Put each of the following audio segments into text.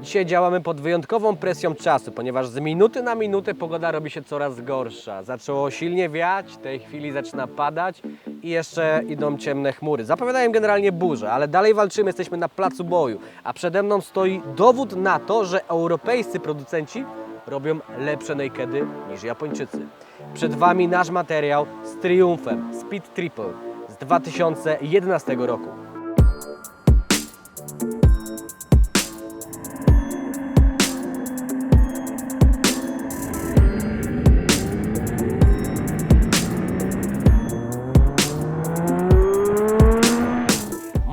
Dzisiaj działamy pod wyjątkową presją czasu, ponieważ z minuty na minutę pogoda robi się coraz gorsza. Zaczęło silnie wiać, w tej chwili zaczyna padać i jeszcze idą ciemne chmury. Zapowiadają generalnie burze, ale dalej walczymy, jesteśmy na placu boju. A przede mną stoi dowód na to, że europejscy producenci robią lepsze nakedy niż Japończycy. Przed Wami nasz materiał z triumfem Speed Triple z 2011 roku.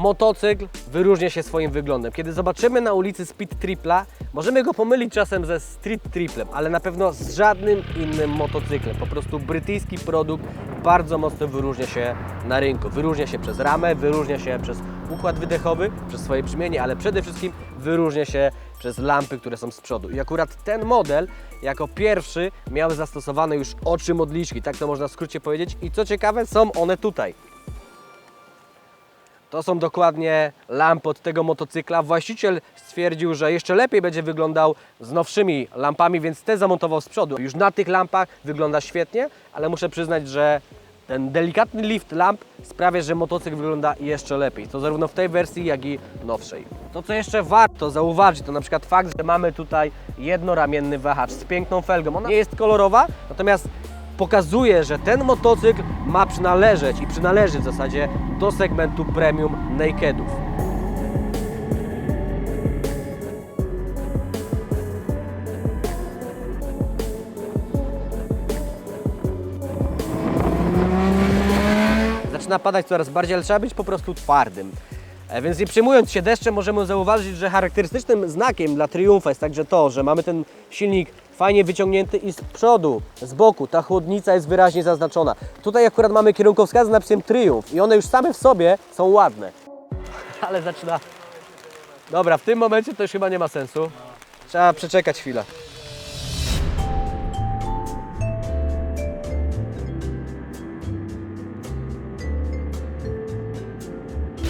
Motocykl wyróżnia się swoim wyglądem. Kiedy zobaczymy na ulicy Speed Tripla, możemy go pomylić czasem ze Street Triplem, ale na pewno z żadnym innym motocyklem. Po prostu brytyjski produkt bardzo mocno wyróżnia się na rynku. Wyróżnia się przez ramę, wyróżnia się przez układ wydechowy, przez swoje brzmienie, ale przede wszystkim wyróżnia się przez lampy, które są z przodu. I akurat ten model jako pierwszy miał zastosowane już oczy modliszki, tak to można w skrócie powiedzieć. I co ciekawe, są one tutaj. To są dokładnie lampy od tego motocykla. Właściciel stwierdził, że jeszcze lepiej będzie wyglądał z nowszymi lampami, więc te zamontował z przodu. Już na tych lampach wygląda świetnie, ale muszę przyznać, że ten delikatny lift lamp sprawia, że motocykl wygląda jeszcze lepiej. To zarówno w tej wersji, jak i nowszej. To, co jeszcze warto zauważyć, to na przykład fakt, że mamy tutaj jednoramienny wahacz z piękną felgą. Ona nie jest kolorowa, natomiast pokazuje, że ten motocykl ma przynależeć i przynależy w zasadzie do segmentu premium nakedów. Zaczyna padać coraz bardziej, ale trzeba być po prostu twardym. E, Więc nie przejmując się deszczem, możemy zauważyć, że charakterystycznym znakiem dla Triumfa jest także to, że mamy ten silnik fajnie wyciągnięty i z przodu, z boku ta chłodnica jest wyraźnie zaznaczona. Tutaj akurat mamy kierunkowskazy z napisem Triumf i one już same w sobie są ładne. Ale zaczyna... Dobra, w tym momencie to już chyba nie ma sensu. Trzeba przeczekać chwilę.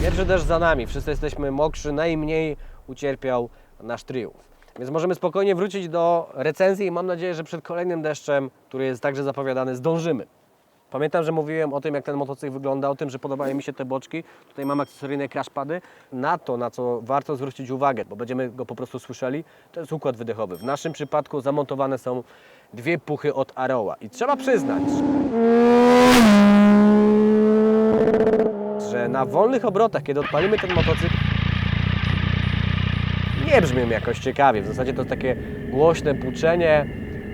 Pierwszy deszcz za nami, wszyscy jesteśmy mokrzy, najmniej ucierpiał nasz triumf. Więc możemy spokojnie wrócić do recenzji i mam nadzieję, że przed kolejnym deszczem, który jest także zapowiadany, zdążymy. Pamiętam, że mówiłem o tym, jak ten motocykl wygląda, o tym, że podobają mi się te boczki. Tutaj mam akcesoryjne crashpady. Na to, na co warto zwrócić uwagę, bo będziemy go po prostu słyszeli, to jest układ wydechowy. W naszym przypadku zamontowane są dwie puchy od Aroła. I trzeba przyznać, że na wolnych obrotach, kiedy odpalimy ten motocykl, nie brzmią jakoś ciekawie. W zasadzie to takie głośne puczenie.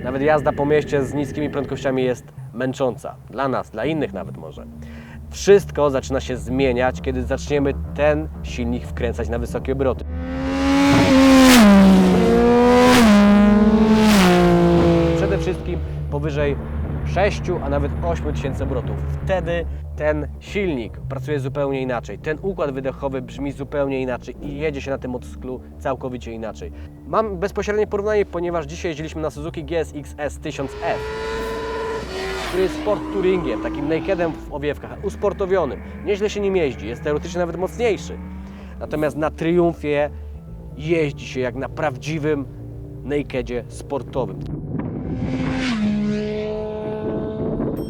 Nawet jazda po mieście z niskimi prędkościami jest męcząca. Dla nas, dla innych nawet może. Wszystko zaczyna się zmieniać, kiedy zaczniemy ten silnik wkręcać na wysokie obroty. Przede wszystkim powyżej 6, a nawet 8 tysięcy obrotów. Wtedy ten silnik pracuje zupełnie inaczej. Ten układ wydechowy brzmi zupełnie inaczej i jedzie się na tym motocyklu całkowicie inaczej. Mam bezpośrednie porównanie, ponieważ dzisiaj jeździliśmy na Suzuki GSX S 1000F, który jest sport touringiem, takim nakedem w owiewkach, usportowionym. Nieźle się nim jeździ, jest teoretycznie nawet mocniejszy. Natomiast na Triumfie jeździ się jak na prawdziwym nakedzie sportowym.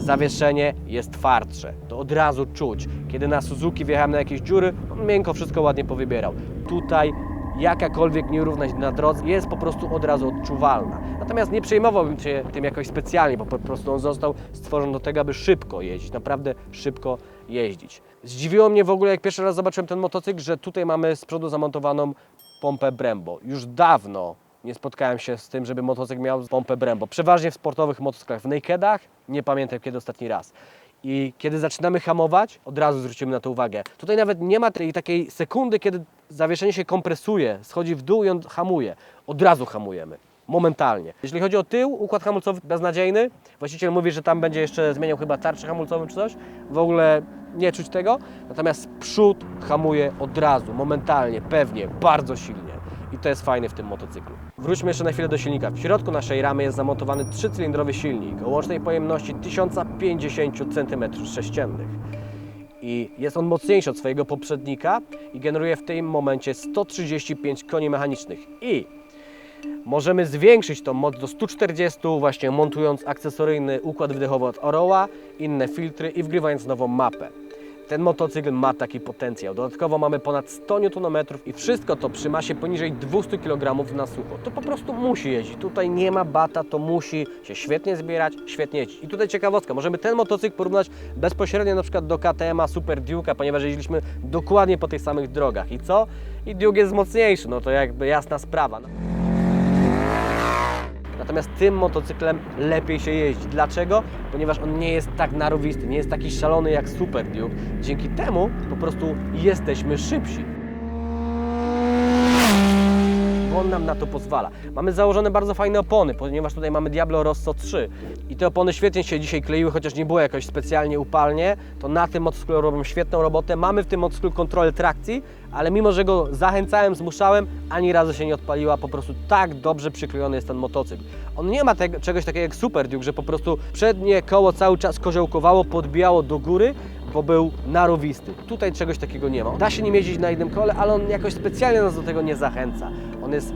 Zawieszenie jest twardsze. To od razu czuć. Kiedy na Suzuki wjechałem na jakieś dziury, on miękko wszystko ładnie powybierał. Tutaj jakakolwiek nierówność na drodze jest po prostu od razu odczuwalna. Natomiast nie przejmowałbym się tym jakoś specjalnie, bo po prostu on został stworzony do tego, aby szybko jeździć, naprawdę szybko jeździć. Zdziwiło mnie w ogóle, jak pierwszy raz zobaczyłem ten motocykl, że tutaj mamy z przodu zamontowaną pompę Brembo. Już dawno nie spotkałem się z tym, żeby motocykl miał pompę Brembo. Przeważnie w sportowych motocyklach, w nakedach, nie pamiętam kiedy ostatni raz. I kiedy zaczynamy hamować, od razu zwrócimy na to uwagę. Tutaj nawet nie ma tej takiej sekundy, kiedy zawieszenie się kompresuje, schodzi w dół i on hamuje. Od razu hamujemy. Momentalnie. Jeśli chodzi o tył, układ hamulcowy beznadziejny. Właściciel mówi, że tam będzie jeszcze zmieniał chyba tarczę hamulcową czy coś. W ogóle nie czuć tego. Natomiast przód hamuje od razu, momentalnie, pewnie, bardzo silnie. To jest fajne w tym motocyklu. Wróćmy jeszcze na chwilę do silnika. W środku naszej ramy jest zamontowany trzycylindrowy silnik o łącznej pojemności 1050 cm3. i jest on mocniejszy od swojego poprzednika i generuje w tym momencie 135 koni mechanicznych. I możemy zwiększyć tą moc do 140, właśnie montując akcesoryjny układ wydechowy od Oroła, inne filtry i wgrywając nową mapę. Ten motocykl ma taki potencjał. Dodatkowo mamy ponad 100 Nm i wszystko to przy masie poniżej 200 kg na sucho. To po prostu musi jeździć. Tutaj nie ma bata, to musi się świetnie zbierać, świetnie jeździć. I tutaj ciekawostka, możemy ten motocykl porównać bezpośrednio na przykład do KTM-a Super Duke'a, ponieważ jeździliśmy dokładnie po tych samych drogach. I co? I Duke jest mocniejszy, no to jakby jasna sprawa. Natomiast tym motocyklem lepiej się jeździ. Dlaczego? Ponieważ on nie jest tak narowisty, nie jest taki szalony jak Super Duke. Dzięki temu po prostu jesteśmy szybsi. Bo on nam na to pozwala. Mamy założone bardzo fajne opony, ponieważ tutaj mamy Diablo Rosso 3 i te opony świetnie się dzisiaj kleiły, chociaż nie było jakoś specjalnie upalnie, to na tym motocyklu robią świetną robotę. Mamy w tym motocyklu kontrolę trakcji, ale mimo, że go zachęcałem, zmuszałem, ani razu się nie odpaliła, po prostu tak dobrze przyklejony jest ten motocykl. On nie ma tego, czegoś takiego jak Super Duke, że po prostu przednie koło cały czas koziołkowało, podbijało do góry, bo był narowisty. Tutaj czegoś takiego nie ma. Da się nim jeździć na jednym kole, ale on jakoś specjalnie nas do tego nie zachęca. On jest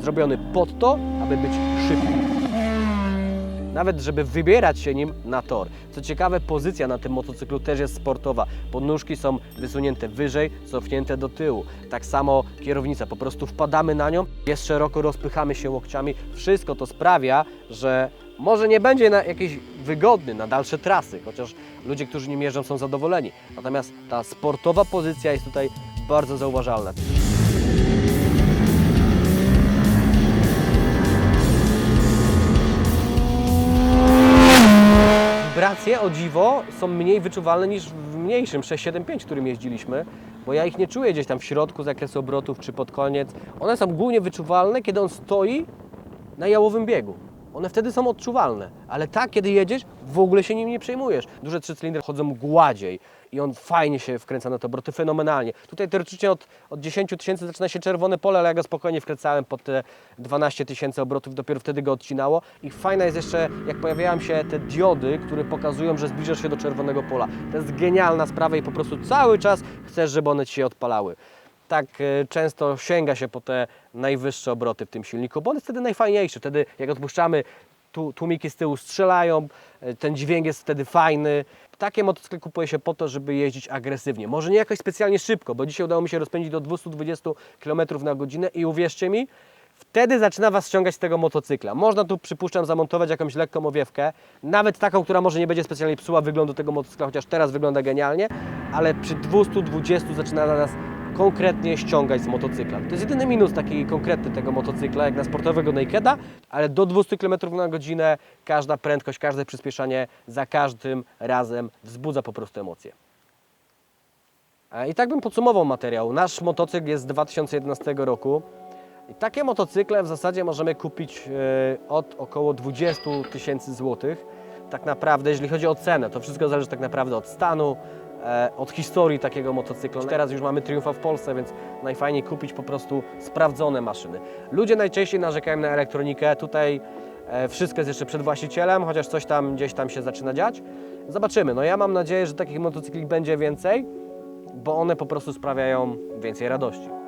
zrobiony pod to, aby być szybki. Nawet żeby wybierać się nim na tor. Co ciekawe, pozycja na tym motocyklu też jest sportowa. Podnóżki są wysunięte wyżej, cofnięte do tyłu. Tak samo kierownica, po prostu wpadamy na nią, jest szeroko, rozpychamy się łokciami. Wszystko to sprawia, że może nie będzie na jakiś wygodny na dalsze trasy, chociaż ludzie, którzy nim jeżdżą są zadowoleni. Natomiast ta sportowa pozycja jest tutaj bardzo zauważalna. Wibracje, o dziwo, są mniej wyczuwalne niż w mniejszym 675, którym jeździliśmy, bo ja ich nie czuję gdzieś tam w środku zakresu obrotów czy pod koniec. One są głównie wyczuwalne, kiedy on stoi na jałowym biegu. One wtedy są odczuwalne, ale tak, kiedy jedziesz, w ogóle się nim nie przejmujesz. Duże trzy cylindry chodzą gładziej i on fajnie się wkręca na te obroty, fenomenalnie. Tutaj teoretycznie od, od 10 tysięcy zaczyna się czerwone pole, ale ja go spokojnie wkręcałem pod te 12 tysięcy obrotów, dopiero wtedy go odcinało. I fajna jest jeszcze, jak pojawiają się te diody, które pokazują, że zbliżasz się do czerwonego pola. To jest genialna sprawa i po prostu cały czas chcesz, żeby one Ci się odpalały tak e, często sięga się po te najwyższe obroty w tym silniku, bo on jest wtedy najfajniejszy. Wtedy jak odpuszczamy, tu, tłumiki z tyłu strzelają, e, ten dźwięk jest wtedy fajny. Takie motocykle kupuje się po to, żeby jeździć agresywnie. Może nie jakoś specjalnie szybko, bo dzisiaj udało mi się rozpędzić do 220 km na godzinę i uwierzcie mi, wtedy zaczyna Was ściągać z tego motocykla. Można tu, przypuszczam, zamontować jakąś lekką owiewkę, nawet taką, która może nie będzie specjalnie psuła wyglądu tego motocykla, chociaż teraz wygląda genialnie, ale przy 220 zaczyna na nas konkretnie ściągać z motocykla. To jest jedyny minus taki konkretny tego motocykla, jak na sportowego Nakeda, ale do 200 km na godzinę każda prędkość, każde przyspieszanie za każdym razem wzbudza po prostu emocje. I tak bym podsumował materiał. Nasz motocykl jest z 2011 roku. I takie motocykle w zasadzie możemy kupić e, od około 20 tysięcy złotych. Tak naprawdę, jeżeli chodzi o cenę, to wszystko zależy tak naprawdę od stanu, od historii takiego motocykla. Teraz już mamy Triumfa w Polsce, więc najfajniej kupić po prostu sprawdzone maszyny. Ludzie najczęściej narzekają na elektronikę. Tutaj e, wszystko jest jeszcze przed właścicielem, chociaż coś tam gdzieś tam się zaczyna dziać. Zobaczymy. No ja mam nadzieję, że takich motocykli będzie więcej, bo one po prostu sprawiają więcej radości.